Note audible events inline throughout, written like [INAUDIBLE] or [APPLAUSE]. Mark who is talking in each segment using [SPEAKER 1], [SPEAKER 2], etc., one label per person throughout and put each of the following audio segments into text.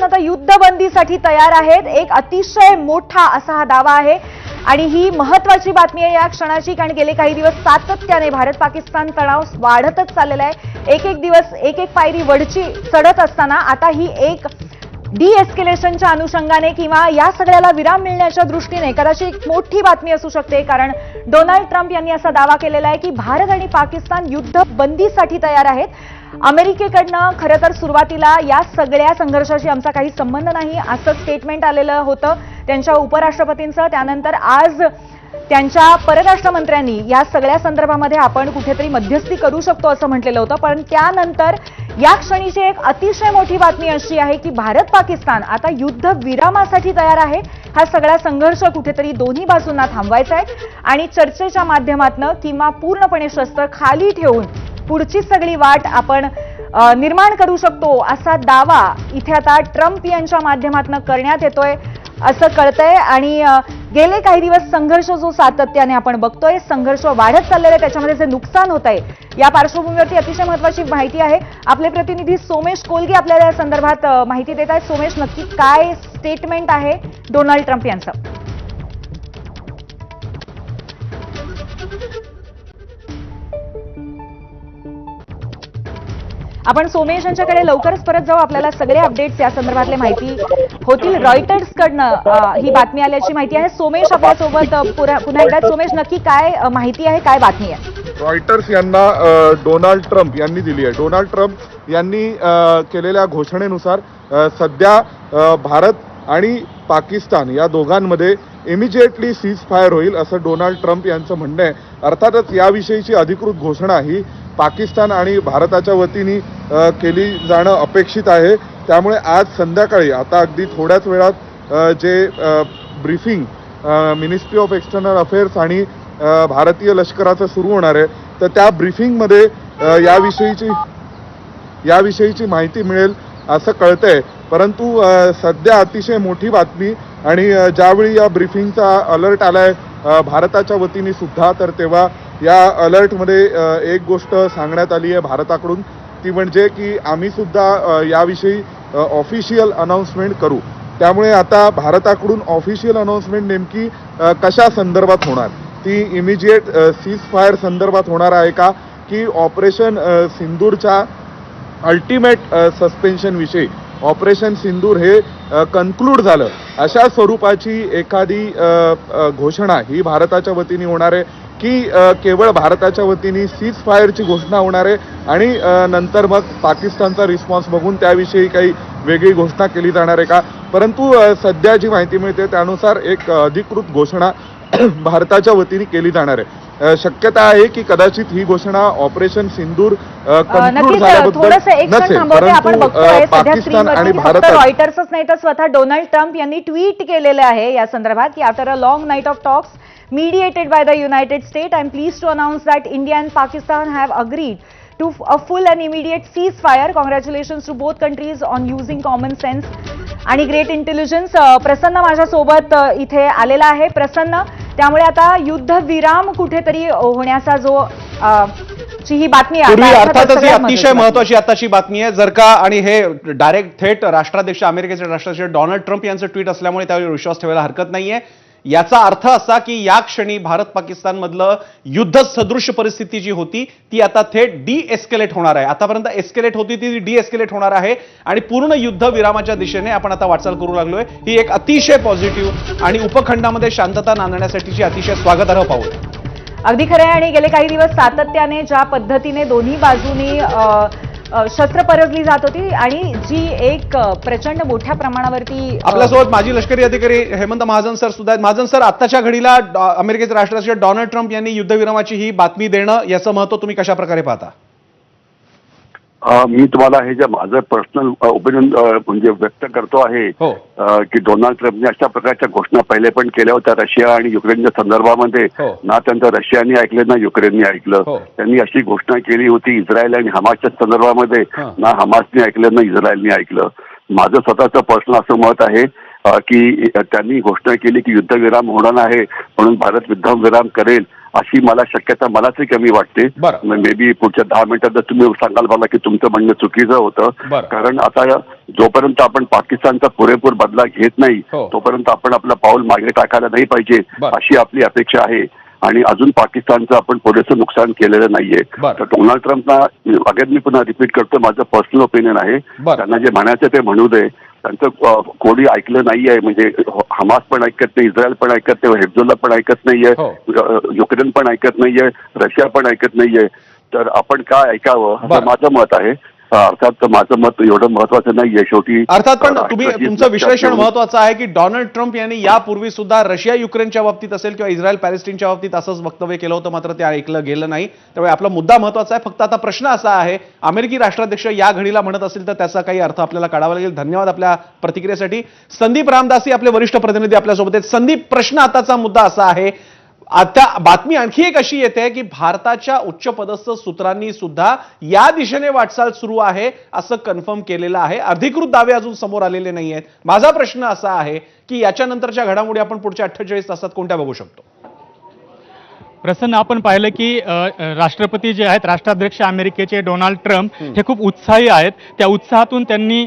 [SPEAKER 1] पाकिस्तान आता युद्धबंदीसाठी तयार आहेत. एक अतिशय मोठा असा हा दावा आहे. आणि ही महत्वाची बातमी आहे. या क्षणाची कारण गेले काही दिवस सातत्याने भारत पाकिस्तान तणाव वाढतच चाललेला आहे. एक एक दिवस एक एक पायरी वडची चढत असताना आता ही एक डी एस्केलेशनच्या अनुषंगाने किंवा या सगळ्याला विराम मिळण्याच्या दृष्टीने कदाचित एक मोठी बातमी असू शकते. कारण डोनाल्ड ट्रम्प यांनी असा दावा केलेला आहे की भारत आणि पाकिस्तान युद्ध बंदीसाठी तयार आहेत. अमेरिकेकडनं खरं तर सुरुवातीला या सगळ्या संघर्षाशी आमचा काही संबंध नाही असं स्टेटमेंट आलेलं होतं त्यांच्या उपराष्ट्रपतींचं. त्यानंतर आज त्यांच्या परराष्ट्र मंत्र्यांनी या सगळ्या संदर्भामध्ये आपण कुठेतरी मध्यस्थी करू शकतो असं म्हटलेलं होतं. पण त्यानंतर या क्षणीची एक अतिशय मोठी बातमी अशी आहे की भारत पाकिस्तान आता युद्ध विरामासाठी तयार आहे. हा सगळा संघर्ष कुठेतरी दोन्ही बाजूंना थांबवायचा आहे. आणि चर्चेच्या माध्यमातनं किंवा पूर्णपणे शस्त्र खाली ठेवून पुढची सगळी वाट आपण निर्माण करू शकतो असा दावा इथे आता ट्रम्प यांच्या माध्यमातून करण्यात येतोय असं कळतंय. आणि गेले काही दिवस संघर्ष जो सातत्याने आपण बघतोय संघर्ष वाढत चाललेला आहे त्याच्यामध्ये जे नुकसान होत आहे या पार्श्वभूमीवरती अतिशय महत्वाची माहिती आहे. आपले प्रतिनिधी सोमेश कोलगे आपल्याला या संदर्भात माहिती देत आहेत. सोमेश नक्की काय स्टेटमेंट आहे डोनाल्ड ट्रम्प यांचं? आपण सोमेश यांच्याकडे लवकरच परत जाऊ. आपल्याला सगळे अपडेट्स या संदर्भातले माहिती होतील रॉयटर्स कडनं ही बातमी आल्याची माहिती आहे. सोमेश आपल्यासोबत पुन्हा एकदा. सोमेश नक्की काय माहिती आहे? काय बातमी आहे?
[SPEAKER 2] रॉयटर्स यांना डोनाल्ड ट्रम्प यांनी दिली आहे. डोनाल्ड ट्रम्प यांनी केलेल्या घोषणेनुसार सध्या भारत आणि पाकिस्तान या दोघांमध्ये इमिजिएटली सीज फायर होईल असं डोनाल्ड ट्रम्प यांचं म्हणणं आहे. अर्थातच याविषयीची अधिकृत घोषणा ही पाकिस्तान आणि भारताच्या वतीने केली जाणं अपेक्षित आहे. त्यामुळे आज संध्याकाळी आता अगदी थोड्याच वेळात जे briefing ministry of external affairs आणि भारतीय लष्कराचं सुरू होणार आहे तर त्या ब्रीफिंगमध्ये याविषयीची याविषयीची माहिती मिळेल असं कळतंय. परंतु सध्या अतिशय मोठी बातमी आणि ज्यावेळी या ब्रीफिंगचा अलर्ट आलाय भारताच्या वतीने सुद्धा तर तेव्हा या अलर्टमध्ये एक गोष्ट सांगण्यात आली आहे भारताकडून ती म्हणजे की आम्ही सुद्धा याविषयी ऑफिशियल अनाऊन्समेंट करू. त्यामुळे आता भारताकडून ऑफिशियल अनाऊन्समेंट नेमकी कशा संदर्भात होणार? ती इमिजिएट सीज फायर संदर्भात होणार आहे का? की ऑपरेशन सिंदूरच्या अल्टिमेट सस्पेन्शनविषयी ऑपरेशन सिंदूर हे कन्क्लूड झालं. अशा स्वरूपाची एखादी घोषणा ही भारताच्या वतीने होणार आहे. की केवळ भारताच्या वतीने सीज फायरची घोषणा होणार आहे आणि नंतर मग पाकिस्तानचा रिस्पॉन्स बघून त्याविषयी काही वेगळी घोषणा केली जाणार आहे का? परंतु सध्या जी माहिती मिळते त्यानुसार एक अधिकृत घोषणा [CLEARS THROAT] भारताच्या वतीने केली जाणार आहे. शक्यता आहे की कदाचित ही घोषणा ऑपरेशन सिंदूर पाकिस्तान आणि भारतात
[SPEAKER 1] रॉयटर्सच नाही तर स्वतः डोनाल्ड ट्रम्प यांनी ट्विट केलेलं आहे या संदर्भात की after a long night of talks mediated by the United States, I'm pleased to announce that India and Pakistan have agreed to a full and immediate ceasefire. Congratulations to both countries on using common sense आणि great intelligence प्रसन्न माझ्यासोबत इथे आलेला आहे. प्रसन्न त्यामुळे आता युद्धविराम कुठेतरी होण्याचा जो अ, ची ही बातमी
[SPEAKER 3] अर्थातच ही अतिशय. महत्वाची आताची बातमी आहे. जर का आणि हे डायरेक्ट थेट राष्ट्राध्यक्ष अमेरिकेचे राष्ट्राध्यक्ष डोनाल्ड ट्रम्प यांचं ट्विट असल्यामुळे त्यावर विश्वास ठेवायला हरकत नाहीये. याचा अर्थ असा की या क्षणी भारत पाकिस्तानमधलं युद्ध सदृश परिस्थिती जी होती ती आता थेट डी एस्केलेट होणार आहे. आतापर्यंत एस्केलेट होती ती डी एस्केलेट होणार आहे आणि पूर्ण युद्ध विरामाच्या दिशेने आपण आता वाटचाल करू लागलोय. ही एक अतिशय पॉझिटिव्ह आणि उपखंडामध्ये शांतता नांदण्यासाठीची अतिशय स्वागतार्ह पाऊल.
[SPEAKER 1] अगदी खरं आहे आणि गेले काही दिवस सातत्याने ज्या पद्धतीने दोन्ही बाजूनी शस्त्र परजली जात होती आणि जी एक प्रचंड मोठ्या प्रमाणावरती
[SPEAKER 3] आपल्यासोबत माजी लष्करी अधिकारी हेमंत महाजन सर सुद्धा आहेत. महाजन सर आत्ताच्या घडीला अमेरिकेचे राष्ट्राध्यक्ष डोनाल्ड ट्रम्प यांनी युद्धविरामाची ही बातमी देणं याचं महत्त्व तुम्ही कशा प्रकारे पाहता?
[SPEAKER 4] मी तुम्हाला हे जे माझं पर्सनल ओपिनियन म्हणजे व्यक्त करतो आहे
[SPEAKER 3] हो
[SPEAKER 4] की डोनाल्ड ट्रम्पने अशा प्रकारच्या घोषणा पहिले पण केल्या होत्या रशिया आणि युक्रेनच्या संदर्भामध्ये
[SPEAKER 3] हो.
[SPEAKER 4] ना त्यांचं रशियाने ऐकलं ना युक्रेनने ऐकलं
[SPEAKER 3] हो.
[SPEAKER 4] त्यांनी अशी घोषणा केली होती इस्रायल आणि हमासच्या संदर्भामध्ये. ना हमासने ऐकलं ना इस्रायलने ऐकलं माझं स्वतःचं पर्सनल असं मत आहे की त्यांनी घोषणा केली की युद्धविराम होणार आहे म्हणून भारत युद्धविराम करेल अशी मला शक्यता मलाच कमी वाटते. मे बी पुढच्या दहा मिनिटात जर तुम्ही सांगाल मला की तुमचं म्हणणं चुकीचं होतं. कारण आता जोपर्यंत आपण पाकिस्तानचा पुरेपूर बदला घेत नाही
[SPEAKER 3] हो.
[SPEAKER 4] तोपर्यंत आपण आपलं पाऊल मागे टाकायला नाही पाहिजे. अशी आपली अपेक्षा आहे आणि अजून पाकिस्तानचं आपण पुरेसं नुकसान केलेलं नाहीये. तर डोनाल्ड ट्रम्पना अगेन मी पुन्हा रिपीट करतो माझं पर्सनल ओपिनियन आहे. त्यांना जे म्हणायचं ते म्हणू दे त्यांचं कोणी ऐकलं नाहीये म्हणजे हमास पण ऐकत नाही इस्रायल पण ऐकत नाही हेफजुल्ला पण ऐकत नाहीये
[SPEAKER 3] हो.
[SPEAKER 4] युक्रेन पण ऐकत नाहीये रशिया पण ऐकत नाहीये तर आपण काय ऐकावं. असं माझं मत आहे अर्थात माझं मत एवढं महत्वाचं नाहीये शेवटी.
[SPEAKER 3] अर्थात पण तुम्ही तुमचं विश्लेषण महत्वाचं आहे की डोनाल्ड ट्रम्प यांनी यापूर्वी सुद्धा रशिया युक्रेनच्या बाबतीत असेल किंवा इस्रायल पॅलेस्टिनच्या बाबतीत असंच वक्तव्य केलं होतं मात्र ते ऐकलं गेलं नाही. त्यामुळे आपला मुद्दा महत्त्वाचा आहे. फक्त आता प्रश्न असा आहे अमेरिकी राष्ट्राध्यक्ष या घडीला म्हणत असतील तर त्याचा काही अर्थ आपल्याला काढावा लागेल. धन्यवाद आपल्या प्रतिक्रियेसाठी. संदीप रामदासी आपले वरिष्ठ प्रतिनिधी आपल्यासोबत आहेत. संदीप प्रश्न आताचा मुद्दा असा आहे आता बातमी आणखी एक अशी येते की भारताच्या उच्चपदस्थ सूत्रांनी सुद्धा या दिशेने वाटचाल सुरू आहे असं कन्फर्म केलेलं आहे. अधिकृत दावे अजून समोर आलेले नाही आहेत माझा प्रश्न असा आहे की याच्यानंतरच्या घडामोडी आपण पुढच्या अठ्ठेचाळीस तासात कोणत्या बघू शकतो?
[SPEAKER 5] प्रसन्न आपण पाहिलं की राष्ट्रपती जे आहेत राष्ट्राध्यक्ष अमेरिकेचे डोनाल्ड ट्रम्प हे खूप उत्साही आहेत. त्या उत्साहातून त्यांनी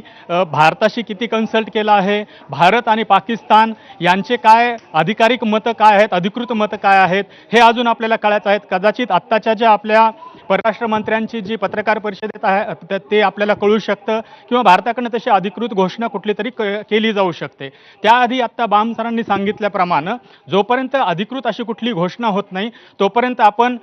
[SPEAKER 5] भारताशी किती कन्सल्ट केलं आहे? भारत आणि पाकिस्तान यांचे काय अधिकारिक मतं काय आहेत? अधिकृत मतं काय आहेत? हे अजून आपल्याला कळायचं आहेत. कदाचित आत्ताच्या ज्या आपल्या परराष्ट्र मंत्र्यांची जी पत्रकार परिषदेत आहे ते आपल्याला कळू शकतं किंवा भारताकडनं तशी अधिकृत घोषणा कुठली तरी क- केली जाऊ शकते. त्याआधी आत्ता बाम सरांनी सांगितल्याप्रमाणे जोपर्यंत अधिकृत अशी कुठली घोषणा होत नाही तोपर्यंत आपण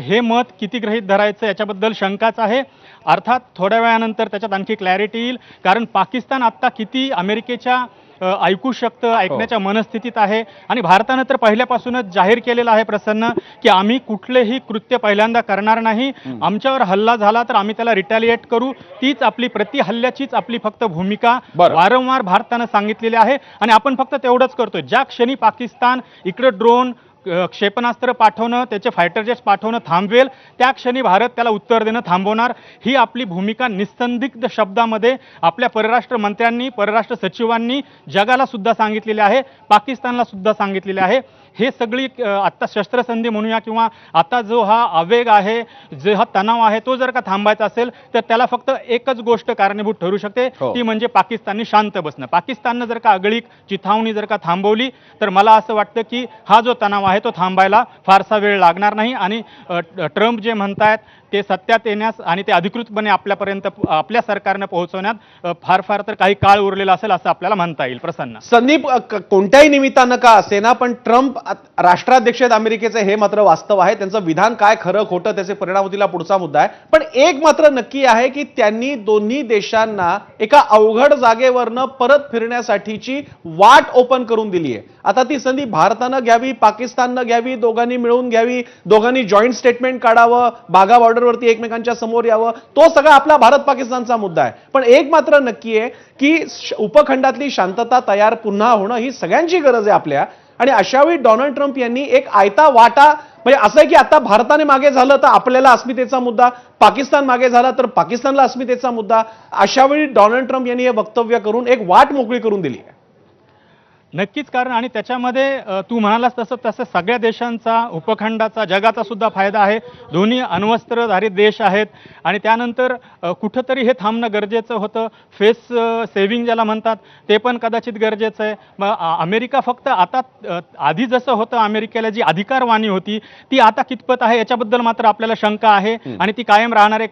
[SPEAKER 5] हे मत किती गृहीत धरायचं याच्याबद्दल शंकाच आहे. अर्थात थोड्या वेळानंतर त्याच्यात आणखी क्लॅरिटी येईल. कारण पाकिस्तान आत्ता किती अमेरिकेच्या ऐकू शकतं ऐकण्याच्या मनस्थितीत आहे. आणि भारतानं तर पहिल्यापासूनच जाहीर केलेलं आहे प्रसन्न की आम्ही कुठलेही कृत्य पहिल्यांदा करणार नाही. आमच्यावर हल्ला झाला तर आम्ही त्याला रिटॅलिएट करू. तीच आपली प्रतिहल्ल्याचीच आपली फक्त भूमिका. वारंवार भारतानं सांगितलेली आहे. आणि आपण फक्त तेवढंच करतोय. ज्या क्षणी पाकिस्तान इकडे ड्रोन क्षेपणास्त्र पाठवणं त्याचे फायटर जेट्स पाठवणं थांबवेल. त्या क्षणी भारत त्याला उत्तर देणं थांबवणार. ही आपली भूमिका निस्संदिग्ध शब्दामध्ये आपल्या परराष्ट्र मंत्र्यांनी परराष्ट्र सचिवांनी जगाला सुद्धा सांगितलेले आहे पाकिस्तानला सुद्धा सांगितलेले आहे. हे सगळी आत्ता शस्त्रसंधी म्हणूया किंवा आता जो हा आवेग आहे जो हा तणाव आहे तो जर का थांबायचा असेल तर त्याला फक्त एकच गोष्ट कारणीभूत ठरू शकते.
[SPEAKER 3] हो.
[SPEAKER 5] ती म्हणजे पाकिस्तानने शांत बसणं. पाकिस्ताननं जर का आगळीक चिथावणी जर का थांबवली तर मला असं वाटतं की हा जो तणाव आहे तो थांबायला फारसा वेळ लागणार नाही. आणि ट्रम्प जे म्हणतायत ते सत्यात येण्यास आणि ते अधिकृतपणे आपल्यापर्यंत आपल्या सरकारनं पोहोचवण्यात फार फार तर काही काळ उरलेला असेल असं आपल्याला म्हणता येईल. प्रसन्न.
[SPEAKER 3] संदीप कोणत्याही निमित्तानं का असेना पण ट्रम्प राष्ट्राध्यक्ष आहेत अमेरिकेचे हे मात्र वास्तव आहे. त्यांचं विधान काय खरं खोटं त्याचे परिणाम होतीला पुढचा मुद्दा आहे. पण एक मात्र नक्की आहे की त्यांनी दोन्ही देशांना एका अवघड जागेवरनं परत फिरण्यासाठीची वाट ओपन करून दिली आहे. आता ती संधी भारतानं घ्यावी पाकिस्ताननं घ्यावी दोघांनी मिळून घ्यावी दोघांनी जॉईंट स्टेटमेंट काढावं बागा बॉर्डरवरती एकमेकांच्या समोर यावं तो सगळा आपला भारत पाकिस्तानचा मुद्दा आहे. पण एक मात्र नक्की आहे की उपखंडातली शांतता तयार पुन्हा होणं ही सगळ्यांची गरज आहे आपल्या. आणि अशावेळी डोनाल्ड ट्रम्प यांनी एक आयता वाटा म्हणजे असं आहे की आता भारताने मागे झालं तर आपल्याला अस्मितेचा मुद्दा पाकिस्तान मागे झाला तर पाकिस्तानला अस्मितेचा मुद्दा. अशावेळी डोनाल्ड ट्रम्प यांनी हे वक्तव्य करून एक वाट मोकळी करून दिली आहे.
[SPEAKER 5] नक्कीच कारण आणि त्याच्यामध्ये तू म्हणालास तसं तसं सगळ्या देशांचा उपखंडाचा जगाचा सुद्धा फायदा आहे. दोन्ही अण्वस्त्रधारित देश आहेत. आणि त्यानंतर कुठंतरी हे थांबणं गरजेचं होतं. फेस सेव्हिंग ज्याला म्हणतात ते पण कदाचित गरजेचं आहे. मग अमेरिका फक्त आता आधी जसं होतं अमेरिकेला जी अधिकारवाणी होती ती आता कितपत आहे याच्याबद्दल मात्र आपल्याला शंका आहे आणि ती कायम राहणार आहे.